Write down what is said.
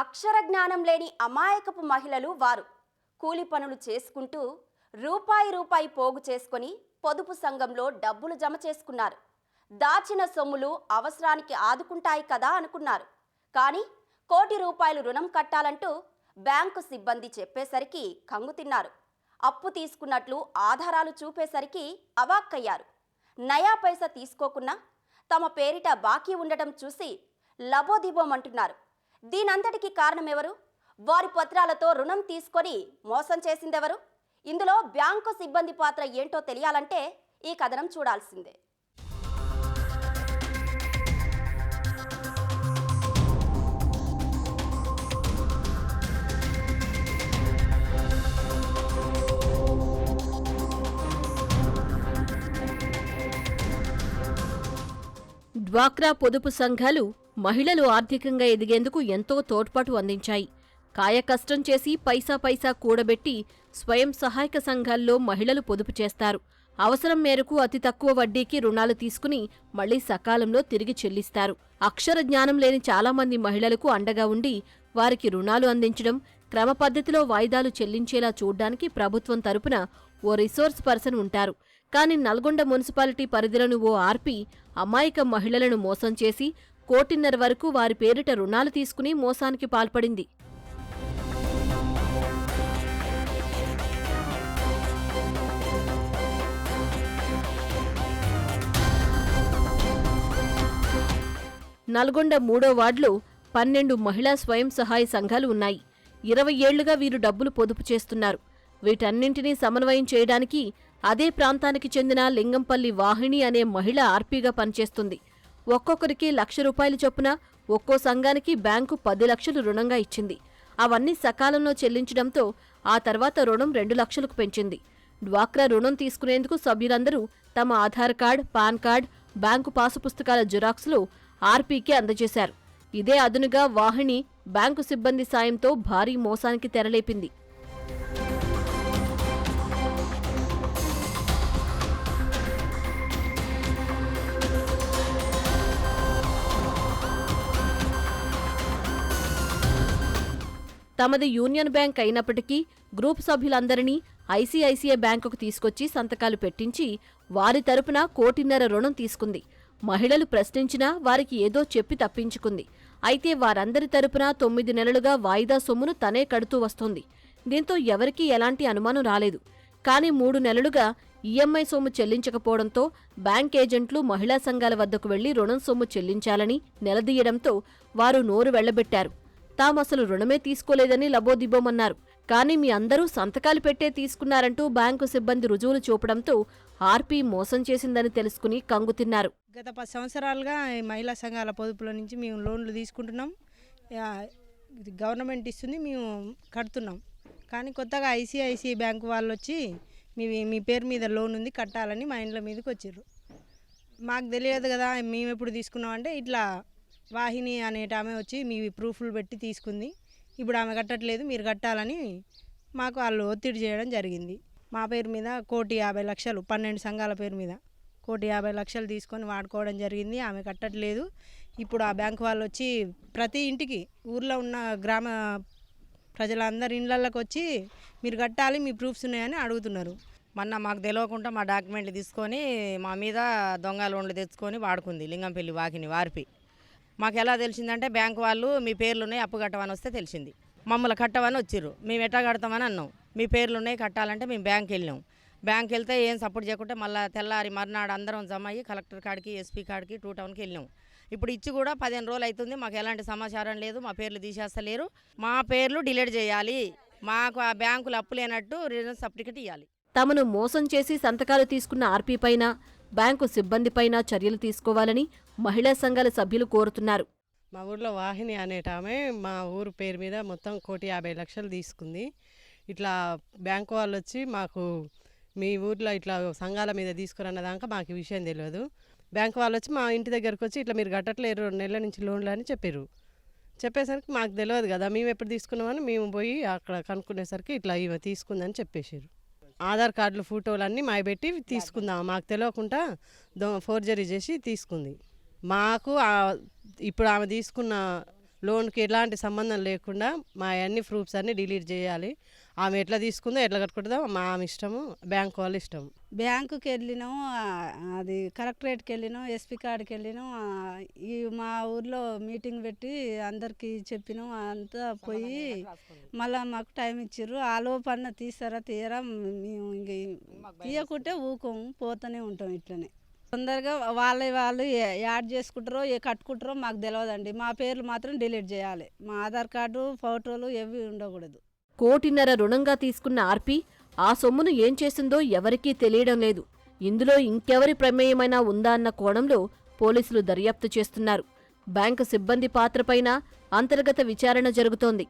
అక్షర జ్ఞానం లేని అమాయకపు మహిళలు వారు. కూలి పనులు చేసుకుంటూ రూపాయి రూపాయి పోగు చేసుకొని పొదుపు సంఘంలో డబ్బులు జమ చేసుకున్నారు. దాచిన సొమ్ములు అవసరానికి ఆదుకుంటాయి కదా అనుకున్నారు. కానీ కోటి రూపాయలు రుణం కట్టాలంటూ బ్యాంకు సిబ్బంది చెప్పేసరికి కంగు తిన్నారు. అప్పు తీసుకున్నట్లు ఆధారాలు చూపేసరికి అవాక్కయ్యారు. నయా పైసా తీసుకోకున్నా తమ పేరిట బాకీ ఉండటం చూసి లబోదిబోమంటున్నారు. దీనంతటికి కారణమెవరు? వారి పత్రాలతో రుణం తీసుకొని మోసం చేసిందెవరు? ఇందులో బ్యాంకు సిబ్బంది పాత్ర ఏంటో తెలియాలంటే ఈ కథనం చూడాల్సిందే. డ్వాక్రా పొదుపు సంఘాలు మహిళలు ఆర్థికంగా ఎదిగేందుకు ఎంతో తోడ్పాటు అందించాయి. కాయకష్టం చేసి పైసా పైసా కూడబెట్టి స్వయం సహాయక సంఘాల్లో మహిళలు పొదుపు చేస్తారు. అవసరం మేరకు అతి తక్కువ వడ్డీకి రుణాలు తీసుకుని మళ్ళీ సకాలంలో తిరిగి చెల్లిస్తారు. అక్షర జ్ఞానం లేని చాలామంది మహిళలకు అండగా ఉండి వారికి రుణాలు అందించడం క్రమ పద్ధతిలో వాయిదాలు చెల్లించేలా చూడ్డానికి ప్రభుత్వం తరపున ఓ రిసోర్స్ పర్సన్ ఉంటారు. కానీ నల్గొండ మున్సిపాలిటీ పరిధిలోని ఓ ఆర్పి అమాయక మహిళలను మోసం చేసి కోటిన్నర వరకు వారి పేరిట రుణాలు తీసుకుని మోసానికి పాల్పడింది. నల్గొండ మూడో వార్డులో పన్నెండు మహిళా స్వయం సహాయ సంఘాలు ఉన్నాయి. ఇరవై ఏళ్ళుగా వీరు డబ్బులు పొదుపు చేస్తున్నారు. వీటన్నింటినీ సమన్వయం చేయడానికి అదే ప్రాంతానికి చెందిన లింగంపల్లి వాహిని అనే మహిళ ఆర్పీగా పనిచేస్తుంది. ఒక్కొక్కరికి లక్ష రూపాయలు చొప్పున ఒక్కో సంఘానికి బ్యాంకు పది లక్షలు రుణంగా ఇచ్చింది. అవన్నీ సకాలంలో చెల్లించడంతో ఆ తర్వాత రుణం రెండు లక్షలకు పెంచింది. డ్వాక్రా రుణం తీసుకునేందుకు సభ్యులందరూ తమ Aadhaar card PAN card bank pass పుస్తకాల జిరాక్స్లు ఆర్పీకి అందజేశారు. ఇదే అదునుగా వాహిని బ్యాంకు సిబ్బంది సాయంతో భారీ మోసానికి తెరలేపింది. తమది యూనియన్ బ్యాంక్ అయినప్పటికీ గ్రూప్ సభ్యులందరినీ ఐసీఐసీఐ బ్యాంకుకు తీసుకొచ్చి సంతకాలు పెట్టించి వారి తరపున కోటిన్నర రుణం తీసుకుంది. మహిళలు ప్రశ్నించినా వారికి ఏదో చెప్పి తప్పించుకుంది. అయితే వారందరి తరపున తొమ్మిది నెలలుగా వాయిదా సొమ్మును తనే కడుతూ వస్తోంది. దీంతో ఎవరికీ ఎలాంటి అనుమానం రాలేదు. కానీ మూడు నెలలుగా ఈఎంఐ సొమ్ము చెల్లించకపోవడంతో బ్యాంక్ ఏజెంట్లు మహిళా సంఘాల వద్దకు వెళ్ళి రుణం సొమ్ము చెల్లించాలని నిలదీయడంతో వారు నోరు వెళ్ళబెట్టారు. తామసలు రుణమే తీసుకోలేదని లబోదిబోమన్నారు. కానీ మీ అందరూ సంతకాలు పెట్టే తీసుకున్నారంటూ బ్యాంకు సిబ్బంది రుజువులు చూపడంతో ఆర్పీ మోసం చేసిందని తెలుసుకుని కంగుతిన్నారు గత పది సంవత్సరాలుగా ఈ మహిళా సంఘాల పొదుపుల నుంచి మేము లోన్లు తీసుకుంటున్నాం. ఇది గవర్నమెంట్ ఇస్తుంది మేము కడుతున్నాం. కానీ కొత్తగా ఐసిఐసిఐ బ్యాంకు వాళ్ళు వచ్చి మీ మీ పేరు మీద లోన్ ఉంది కట్టాలని మా ఇండ్ల మీదకి వచ్చారు మాకు తెలియదు కదా మేము ఎప్పుడు తీసుకున్నాం అంటే ఇట్లా వాహిని అనేట ఆమె వచ్చి మీ ప్రూఫ్లు పెట్టి తీసుకుంది. ఇప్పుడు ఆమె కట్టట్లేదు మీరు కట్టాలని మాకు వాళ్ళు ఒత్తిడి చేయడం జరిగింది. మా పేరు మీద కోటి యాభై లక్షలు పన్నెండు సంఘాల పేరు మీద కోటి యాభై లక్షలు తీసుకొని వాడుకోవడం జరిగింది. ఆమె కట్టట్లేదు. ఇప్పుడు ఆ బ్యాంకు వాళ్ళు వచ్చి ప్రతి ఇంటికి ఊర్లో ఉన్న గ్రామ ప్రజలందరి ఇళ్ళకి వచ్చి మీరు కట్టాలి మీ ప్రూఫ్స్ ఉన్నాయని అడుగుతున్నారు. మొన్న మాకు తెలియకుండా మా డాక్యుమెంట్లు తీసుకొని మా మీద దొంగ లోన్లు తెచ్చుకొని వాడుకుంది లింగంపల్లి వాకిని వారిపి. మాకు ఎలా తెలిసిందంటే బ్యాంకు వాళ్ళు మీ పేర్లు ఉన్నాయి అప్పు కట్టమని వస్తే తెలిసింది. మమ్మల్ని కట్టమని వచ్చిర్రు. మేము ఎట్లా కడతామని అన్నాం. మీ పేర్లు ఉన్నాయి కట్టాలంటే మేము బ్యాంక్ వెళ్ళినాం. బ్యాంక్ వెళ్తే ఏం సపోర్ట్ చేయకుంటే మళ్ళీ తెల్లారి మర్నాడు అందరం జమ అయ్యి కలెక్టర్ కాడికి ఎస్పీ కాడికి టూ టౌన్కి వెళ్ళినాం. ఇప్పుడు ఇచ్చి కూడా పదిహేను రోజులు అవుతుంది. మాకు ఎలాంటి సమాచారం లేదు. మా పేర్లు తీసేస్తలేరు. మా పేర్లు డిలీట్ చేయాలి. మాకు ఆ బ్యాంకులు అప్పు లేనట్టు రిజన్ సర్టిఫికెట్ ఇవ్వాలి తమను మోసం చేసి సంతకాలు తీసుకున్న ఆర్పీపైన బ్యాంకు సిబ్బందిపైన చర్యలు తీసుకోవాలని మహిళా సంఘాల సభ్యులు కోరుతున్నారు. మా ఊర్లో వాహిని అనేట ఆమె మా ఊరు పేరు మీద మొత్తం కోటి యాభై లక్షలు తీసుకుంది. ఇట్లా బ్యాంకు వాళ్ళు వచ్చి మాకు మీ ఊర్లో ఇట్లా సంఘాల మీద తీసుకురన్న దాకా మాకు ఈ విషయం తెలియదు. బ్యాంకు వాళ్ళు వచ్చి మా ఇంటి దగ్గరకు వచ్చి ఇట్లా మీరు కట్టట్లేరు రెండు నెలల నుంచి లోన్లు అని చెప్పారు చెప్పేసరికి మాకు తెలియదు కదా మేము ఎప్పుడు తీసుకున్నామని మేము పోయి అక్కడ కనుక్కునేసరికి ఇట్లా ఇవి తీసుకుందని చెప్పేసారు ఆధార్ కార్డులు ఫోటోలు అన్నీ మాయబెట్టి తీసుకుందాం మాకు తెలియకుండా దో ఫోర్జరీ చేసి తీసుకుంది. మాకు ఇప్పుడు ఆమె తీసుకున్న లోన్కి ఎలాంటి సంబంధం లేకుండా మా అన్ని ప్రూఫ్స్ అన్నీ డిలీట్ చేయాలి. ఆమె ఎట్లా తీసుకుందో ఎట్లా కట్టుకుంటుందో మా ఆమె ఇష్టము బ్యాంక్ వాళ్ళ ఇష్టం బ్యాంకుకి వెళ్ళినాం ఆ, అది కలెక్టరేట్కి వెళ్ళినాం ఎస్పీ కాడికి వెళ్ళినాం ఈ మా ఊర్లో మీటింగ్ పెట్టి అందరికి చెప్పినాం అంతా పోయి మళ్ళీ మాకు టైం ఇచ్చిర్రు. ఆ లోపన్న తీస్తారా తీయరా మేము ఇంక తీయకుంటే ఊకోము పోతూనే ఉంటాం ఇట్లనే. తొందరగా వాళ్ళ వాళ్ళు ఏ- యాడ్ చేసుకుంటారో ఏ కట్టుకుంటారో మాకు తెలియదండి మా పేర్లు మాత్రం డిలీట్ చేయాలి. మా ఆధార్ కార్డు ఫోటోలు ఏవి ఉండకూడదు. కోటిన్నర రుణంగా తీసుకున్న ఆర్పి ఆ సొమ్మును ఏం చేసిందో ఎవరికీ తెలియడం లేదు. ఇందులో ఇంకెవరి ప్రమేయమైనా ఉందా అన్న కోణంలో పోలీసులు దర్యాప్తు చేస్తున్నారు. బ్యాంకు సిబ్బంది పాత్రపైన అంతర్గత విచారణ జరుగుతోంది.